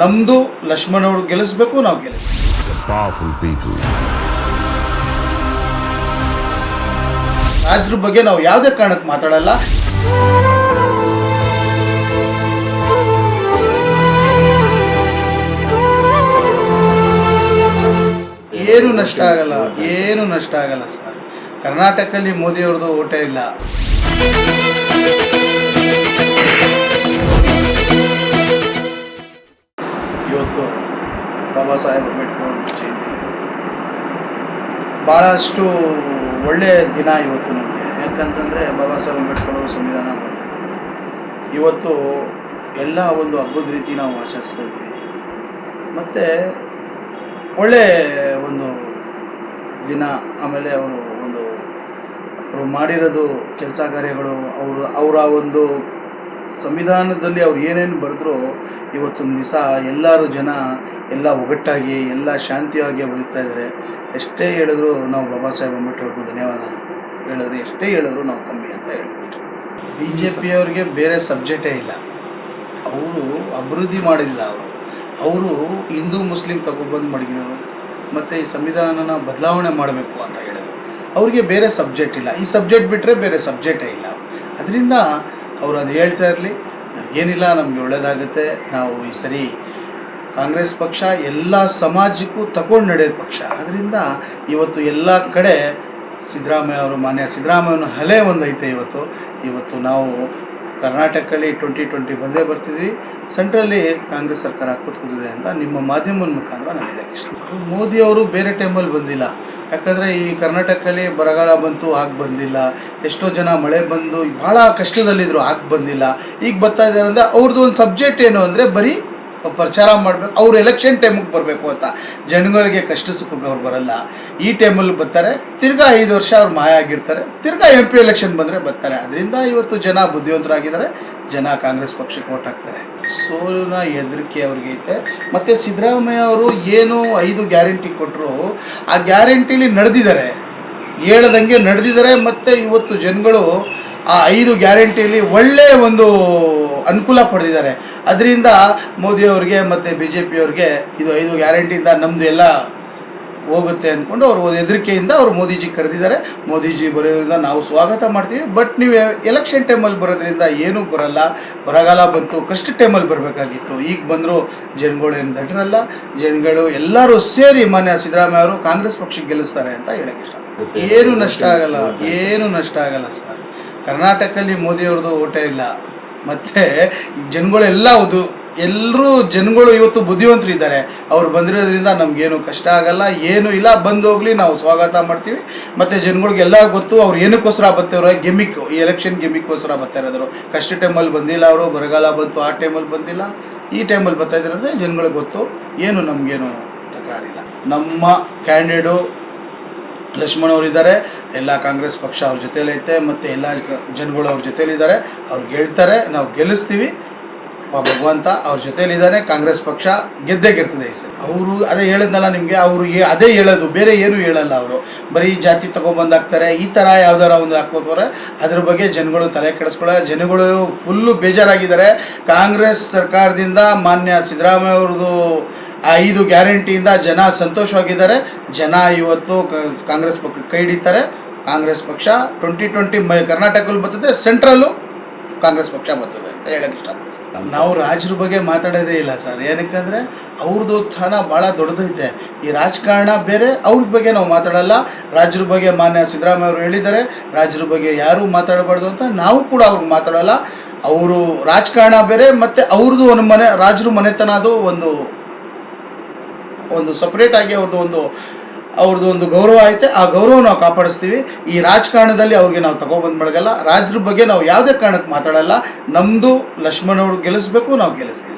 ನಮ್ಮದು ಲಕ್ಷ್ಮಣ ಅವರು ಗೆಲ್ಲಿಸ್ಬೇಕು ನಾವು ಗೆಲ್ಲಿಸ್ಬೇಕು. Powerful people. ರಾಜ್ರ ಬಗ್ಗೆ ನಾವು ಯಾವುದೇ ಕಾರಣಕ್ಕೆ ಮಾತಾಡಲ್ಲ. ಏನು ನಷ್ಟ ಆಗಲ್ಲ ಏನು ನಷ್ಟ ಆಗಲ್ಲ ಸರ್. ಕರ್ನಾಟಕದಲ್ಲಿ ಮೋದಿಯವ್ರದ್ದು ಓಟೇ ಇಲ್ಲ. ಭಾಳಷ್ಟು ಒಳ್ಳೆಯ ದಿನ ಇವತ್ತು ನಮಗೆ ಯಾಕಂತಂದರೆ ಬಾಬಾ ಸಾಹೇಬ್ ಅಂಬೇಡ್ಕರ್ ಅವರು ಸಂವಿಧಾನ. ಇವತ್ತು ಎಲ್ಲ ಒಂದು ಹಬ್ಬದ ರೀತಿ ನಾವು ಆಚರಿಸ್ತಾ ಇದ್ವಿ ಮತ್ತು ಒಳ್ಳೆ ಒಂದು ದಿನ, ಆಮೇಲೆ ಅವರು ಒಂದು, ಅವರು ಮಾಡಿರೋದು ಕೆಲಸ ಕಾರ್ಯಗಳು, ಅವರು, ಅವರ ಒಂದು ಸಂವಿಧಾನದಲ್ಲಿ ಅವ್ರು ಏನೇನು ಬರೆದ್ರು ಇವತ್ತೊಂದು ದಿವಸ ಎಲ್ಲರೂ ಜನ ಎಲ್ಲ ಒಗ್ಗಟ್ಟಾಗಿ, ಎಲ್ಲ ಶಾಂತಿಯಾಗಿ ಬದುಕ್ತಾ ಇದ್ದಾರೆ. ಎಷ್ಟೇ ಹೇಳಿದ್ರು ನಾವು ಬಾಬಾ ಸಾಹೇಬ್ ಅಂಬೇಡ್ಕರ್ ಅವ್ರಿಗೂ ಧನ್ಯವಾದ ಹೇಳಿದ್ರು, ಎಷ್ಟೇ ಹೇಳಿದ್ರು ನಾವು ಕಮ್ಮಿ ಅಂತ ಹೇಳಿಬಿಟ್ಟು ಬಿ ಜೆ ಪಿಯವ್ರಿಗೆ ಬೇರೆ ಸಬ್ಜೆಕ್ಟೇ ಇಲ್ಲ. ಅವರು ಅಭಿವೃದ್ಧಿ ಮಾಡಿಲ್ಲ ಅವರು. ಅವರು ಹಿಂದೂ ಮುಸ್ಲಿಂ ತಗೊಬಂದು ಮಡಗಿರೋರು. ಮತ್ತು ಈ ಸಂವಿಧಾನನ ಬದಲಾವಣೆ ಮಾಡಬೇಕು ಅಂತ ಹೇಳಿದ್ರು. ಅವ್ರಿಗೆ ಬೇರೆ ಸಬ್ಜೆಕ್ಟ್ ಇಲ್ಲ. ಈ ಸಬ್ಜೆಕ್ಟ್ ಬಿಟ್ಟರೆ ಬೇರೆ ಸಬ್ಜೆಕ್ಟೇ ಇಲ್ಲ. ಅದರಿಂದ ಅವರು ಅದು ಹೇಳ್ತಾ ಇರಲಿ, ಏನಿಲ್ಲ, ನಮಗೆ ಒಳ್ಳೆಯದಾಗುತ್ತೆ ನಾವು ಈ ಸರಿ ಕಾಂಗ್ರೆಸ್ ಪಕ್ಷ, ಎಲ್ಲ ಸಮಾಜಕ್ಕೂ ತಗೊಂಡು ನಡೆಯೋ ಪಕ್ಷ. ಅದರಿಂದ ಇವತ್ತು ಎಲ್ಲ ಕಡೆ ಸಿದ್ದರಾಮಯ್ಯ ಅವರು, ಮಾನ್ಯ ಸಿದ್ದರಾಮಯ್ಯನ ಹಲೆ ಒಂದೈತೆ ಇವತ್ತು. ಇವತ್ತು ನಾವು ಕರ್ನಾಟಕದಲ್ಲಿ ಟ್ವೆಂಟಿ ಟ್ವೆಂಟಿ ಬಂದೇ ಬರ್ತಿದ್ವಿ ಸೆಂಟ್ರಲ್ಲಿ ಕಾಂಗ್ರೆಸ್ ಸರ್ಕಾರ ಕೂತ್ಕೊಂಡಿದೆ ಅಂತ ನಿಮ್ಮ ಮಾಧ್ಯಮದ ಮುಖಾಂತರ ನಾನು ಹೇಳಕ್ಕೆ ಇಷ್ಟ. ಮೋದಿ ಅವರು ಬೇರೆ ಟೈಮಲ್ಲಿ ಬಂದಿಲ್ಲ. ಯಾಕಂದರೆ ಈ ಕರ್ನಾಟಕದಲ್ಲಿ ಬರಗಾಲ ಬಂತು, ಆಗ ಬಂದಿಲ್ಲ. ಎಷ್ಟೋ ಜನ ಮಳೆ ಬಂದು ಭಾಳ ಕಷ್ಟದಲ್ಲಿದ್ದರು ಆಗ ಬಂದಿಲ್ಲ. ಈಗ ಬರ್ತಾ ಇದ್ದಾರೆ ಅಂದರೆ ಅವ್ರದ್ದು ಒಂದು ಸಬ್ಜೆಕ್ಟ್ ಏನು ಅಂದರೆ ಬರೀ ಪ್ರಚಾರ ಮಾಡಬೇಕು, ಅವ್ರು ಎಲೆಕ್ಷನ್ ಟೈಮಿಗೆ ಬರಬೇಕು ಅಂತ. ಜನಗಳಿಗೆ ಕಷ್ಟ ಸುಖಕ್ಕೆ ಅವ್ರು ಬರಲ್ಲ. ಈ ಟೈಮಲ್ಲಿ ಬರ್ತಾರೆ, ತಿರ್ಗಾ ಐದು ವರ್ಷ ಅವ್ರು ಮಾಯ ಆಗಿರ್ತಾರೆ, ತಿರ್ಗಾ ಎಂ ಪಿ ಎಲೆಕ್ಷನ್ ಬಂದರೆ ಬರ್ತಾರೆ. ಅದರಿಂದ ಇವತ್ತು ಜನ ಬುದ್ಧಿವಂತರಾಗಿದ್ದಾರೆ, ಜನ ಕಾಂಗ್ರೆಸ್ ಪಕ್ಷಕ್ಕೆ ಓಟ್ ಹಾಕ್ತಾರೆ. ಸೋಲಿನ ಹೆದರಿಕೆ ಅವ್ರಿಗೆ ಐತೆ. ಮತ್ತು ಸಿದ್ದರಾಮಯ್ಯ ಅವರು ಏನು ಐದು ಗ್ಯಾರಂಟಿ ಕೊಟ್ಟರು ಆ ಗ್ಯಾರಂಟಿಲಿ ನಡೆದಿದ್ದಾರೆ. ಹೇಳ್ದಂಗೆ ನಡೆದಿದ್ದಾರೆ, ಮತ್ತು ಇವತ್ತು ಜನಗಳು ಆ ಐದು ಗ್ಯಾರಂಟಿಯಲ್ಲಿ ಒಳ್ಳೆಯ ಒಂದು ಅನುಕೂಲ ಪಡೆದಿದ್ದಾರೆ. ಅದರಿಂದ ಮೋದಿಯವ್ರಿಗೆ ಮತ್ತು ಬಿ ಜೆ ಪಿಯವ್ರಿಗೆ ಇದು ಐದು ಗ್ಯಾರಂಟಿಯಿಂದ ನಮ್ಮದು ಎಲ್ಲ ಹೋಗುತ್ತೆ ಅಂದ್ಕೊಂಡು ಅವರು ಹೆದರಿಕೆಯಿಂದ ಅವರು ಮೋದಿಜಿ ಕರೆದಿದ್ದಾರೆ. ಮೋದಿಜಿ ಬರೋದ್ರಿಂದ ನಾವು ಸ್ವಾಗತ ಮಾಡ್ತೀವಿ. ಬಟ್ ನೀವು ಎಲೆಕ್ಷನ್ ಟೈಮಲ್ಲಿ ಬರೋದ್ರಿಂದ ಏನೂ ಬರಲ್ಲ. ಬರಗಾಲ ಬಂತು, ಕಷ್ಟ ಟೈಮಲ್ಲಿ ಬರಬೇಕಾಗಿತ್ತು. ಈಗ ಬಂದರೂ ಜನಗಳು ಏನು ದಡ್ರಲ್ಲ. ಜನಗಳು ಎಲ್ಲರೂ ಸೇರಿ ಮಾನ್ಯ ಸಿದ್ದರಾಮಯ್ಯ ಅವರು ಕಾಂಗ್ರೆಸ್ ಪಕ್ಷಕ್ಕೆ ಗೆಲ್ಲಿಸ್ತಾರೆ ಅಂತ ಹೇಳಕ್ಕೆ ಇಷ್ಟ ಏನು ನಷ್ಟ ಆಗಲ್ಲ. ಏನು ನಷ್ಟ ಆಗಲ್ಲ ಸರ್. ಕರ್ನಾಟಕದಲ್ಲಿ ಮೋದಿಯವ್ರದ್ದು ಓಟೇ ಇಲ್ಲ. ಮತ್ತು ಜನಗಳೆಲ್ಲ ಹೌದು ಎಲ್ಲರೂ ಜನಗಳು ಇವತ್ತು ಬುದ್ಧಿವಂತರು ಇದ್ದಾರೆ. ಅವ್ರು ಬಂದಿರೋದ್ರಿಂದ ನಮಗೇನು ಕಷ್ಟ ಆಗಲ್ಲ, ಏನೂ ಇಲ್ಲ. ಬಂದು ಹೋಗಲಿ, ನಾವು ಸ್ವಾಗತ ಮಾಡ್ತೀವಿ. ಮತ್ತು ಜನಗಳಿಗೆಲ್ಲ ಗೊತ್ತು, ಅವ್ರು ಏನಕ್ಕೋಸ್ಕರ ಬರ್ತಾವ್ರೆ ಗೆಮಿಕ್ ಈ ಎಲೆಕ್ಷನ್ ಗೆಮಿಕ್ಕೋಸ್ಕರ ಬರ್ತಾ ಇರೋದ್ರು. ಕಷ್ಟ ಟೈಮಲ್ಲಿ ಬಂದಿಲ್ಲ ಅವರು, ಬರಗಾಲ ಬಂತು, ಆ ಟೈಮಲ್ಲಿ ಬಂದಿಲ್ಲ. ಈ ಟೈಮಲ್ಲಿ ಬರ್ತಾ ಇದ್ದಾರೆ ಅಂದರೆ ಜನಗಳಿಗೆ ಗೊತ್ತು. ಏನು ನಮಗೇನು ತಕರಾರಿಲ್ಲ. ನಮ್ಮ ಕ್ಯಾಂಡಿಡೇಟು ಲಕ್ಷ್ಮಣ್ ಅವರು ಇದ್ದಾರೆ ಎಲ್ಲ ಕಾಂಗ್ರೆಸ್ ಪಕ್ಷ ಅವ್ರ ಜೊತೆಯಲ್ಲೈತೆ ಮತ್ತು ಎಲ್ಲ ಜನಗಳು ಅವ್ರ ಜೊತೆಲಿದ್ದಾರೆ ಅವ್ರು ಗೆಲ್ತಾರೆ, ನಾವು ಗೆಲ್ಲಿಸ್ತೀವಿ. ಭಗವಂತ ಅವ್ರ ಜೊತೆಲಿದ್ದಾನೆ ಕಾಂಗ್ರೆಸ್ ಪಕ್ಷ ಗೆದ್ದೇ ಇರ್ತದೆ ಈ ಸರಿ ಅವರು ಅದೇ ಹೇಳಿದ್ನಲ್ಲ ನಿಮಗೆ, ಅವರು ಅದೇ ಹೇಳೋದು, ಬೇರೆ ಏನು ಹೇಳಲ್ಲ ಅವರು. ಬರೀ ಜಾತಿ ತಗೊಂಬಂದು ಹಾಕ್ತಾರೆ ಈ ಥರ ಯಾವ್ದಾರ ಒಂದು ಹಾಕ್ಬೋದ್ರೆ ಅದ್ರ ಬಗ್ಗೆ ಜನಗಳು ತಲೆ ಕೆಡಿಸ್ಕೊಳ್ಳೋ ಜನಗಳು ಫುಲ್ಲು ಬೇಜಾರಾಗಿದ್ದಾರೆ. ಕಾಂಗ್ರೆಸ್ ಸರ್ಕಾರದಿಂದ ಮಾನ್ಯ ಸಿದ್ದರಾಮಯ್ಯ ಅವ್ರದ್ದು ಐದು ಗ್ಯಾರಂಟಿಯಿಂದ ಜನ ಸಂತೋಷವಾಗಿದ್ದಾರೆ. ಜನ ಇವತ್ತು ಕಾಂಗ್ರೆಸ್ ಪಕ್ಷ ಕೈ ಹಿಡಿತಾರೆ. ಕಾಂಗ್ರೆಸ್ ಪಕ್ಷ ಟ್ವೆಂಟಿ ಟ್ವೆಂಟಿ ಮೈ ಕರ್ನಾಟಕದಲ್ಲಿ ಬರ್ತದೆ ಸೆಂಟ್ರಲ್ಲು ಕಾಂಗ್ರೆಸ್ ಪಕ್ಷ ಬರ್ತದೆ ಅಂತ ಹೇಳಕ್ ಇಷ್ಟಪಡ್ತೀನಿ. ನಾವು ರಾಜರ ಬಗ್ಗೆ ಮಾತಾಡೋದೇ ಇಲ್ಲ ಸರ್. ಏನಕ್ಕಂದ್ರೆ ಅವ್ರದ್ದು ಸ್ಥಾನ ಭಾಳ ದೊಡ್ಡದೈತೆ. ಈ ರಾಜಕಾರಣ ಬೇರೆ, ಅವ್ರ ಬಗ್ಗೆ ನಾವು ಮಾತಾಡಲ್ಲ. ರಾಜರ ಬಗ್ಗೆ ಮಾನ್ಯ ಸಿದ್ದರಾಮಯ್ಯ ಅವರು ಹೇಳಿದ್ದಾರೆ. ರಾಜರ ಬಗ್ಗೆ ಯಾರೂ ಮಾತಾಡಬಾರ್ದು ಅಂತ ನಾವು ಕೂಡ ಅವ್ರಿಗೆ ಮಾತಾಡಲ್ಲ. ಅವರು ರಾಜಕಾರಣ ಬೇರೆ ಮತ್ತು ಅವ್ರದ್ದು ಒಂದು ಮನೆ, ರಾಜರು ಮನೆತನ ಅದು ಒಂದು ಒಂದು ಸಪ್ರೇಟ್ ಆಗಿ ಅವ್ರದ್ದು ಒಂದು ಅವ್ರದ್ದು ಒಂದು ಗೌರವ ಐತೆ, ಆ ಗೌರವ ನಾವು ಕಾಪಾಡಿಸ್ತೀವಿ. ಈ ರಾಜಕಾರಣದಲ್ಲಿ ಅವ್ರಿಗೆ ನಾವು ತಗೊಬಂದು ಮಡಗಲ್ಲ. ರಾಜ್ರ ಬಗ್ಗೆ ನಾವು ಯಾವುದೇ ಕಾರಣಕ್ಕೆ ಮಾತಾಡಲ್ಲ. ನಮ್ಮದು ಲಕ್ಷ್ಮಣ್ ಅವ್ರು ಗೆಲ್ಲಿಸ್ಬೇಕು, ನಾವು ಗೆಲ್ಲಿಸ್ತೀವಿ.